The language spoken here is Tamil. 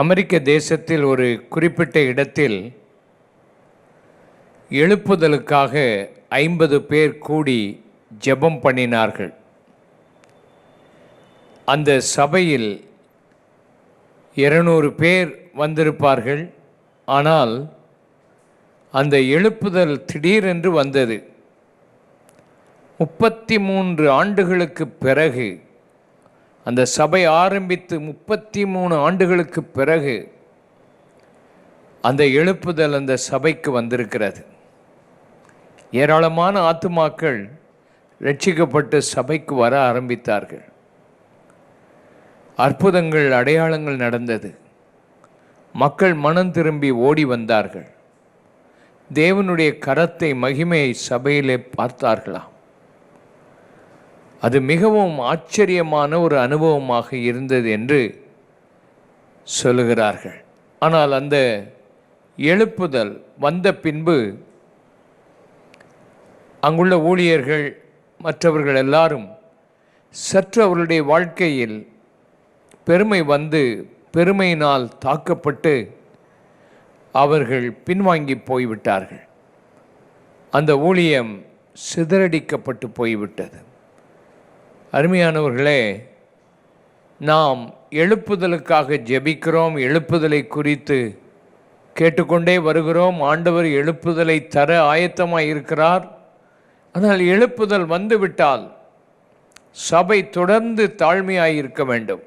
அமெரிக்க தேசத்தில் ஒரு குறிப்பிட்ட இடத்தில் எழுப்புதலுக்காக ஐம்பது பேர் கூடி ஜெபம் பண்ணினார்கள். அந்த சபையில் இருநூறு பேர் வந்திருப்பார்கள். ஆனால் அந்த எழுப்புதல் திடீரென்று வந்தது. முப்பத்தி மூன்று ஆண்டுகளுக்கு பிறகு அந்த சபை ஆரம்பித்து முப்பத்தி மூணு ஆண்டுகளுக்கு பிறகு அந்த எழுப்புதல் அந்த சபைக்கு வந்திருக்கிறது. ஏராளமான ஆத்துமாக்கள் ரட்சிக்கப்பட்டு சபைக்கு வர ஆரம்பித்தார்கள். அற்புதங்கள் அடையாளங்கள் நடந்தது. மக்கள் மனம் திரும்பி ஓடி வந்தார்கள். தேவனுடைய கரத்தை மகிமையை சபையிலே பார்த்தார்களாம். அது மிகவும் ஆச்சரியமான ஒரு அனுபவமாக இருந்தது என்று சொல்லுகிறார்கள். ஆனால் அந்த எழுப்புதல் வந்த பின்பு அங்குள்ள ஊழியர்கள் மற்றவர்கள் எல்லாரும் சற்று அவர்களுடைய வாழ்க்கையில் பெருமை வந்து பெருமையினால் தாக்கப்பட்டு அவர்கள் பின்வாங்கி போய்விட்டார்கள். அந்த ஊழியம் சிதறடிக்கப்பட்டு போய்விட்டது. அருமையானவர்களே நாம் எழுப்புதலுக்காக ஜெபிக்கிறோம் எழுப்புதலை குறித்து கேட்டுக்கொண்டே வருகிறோம். ஆண்டவர் எழுப்புதலை தர ஆயத்தமாக இருக்கிறார் ஆனால் எழுப்புதல் வந்துவிட்டால் சபை தொடர்ந்து தாழ்மையாக இருக்க வேண்டும்.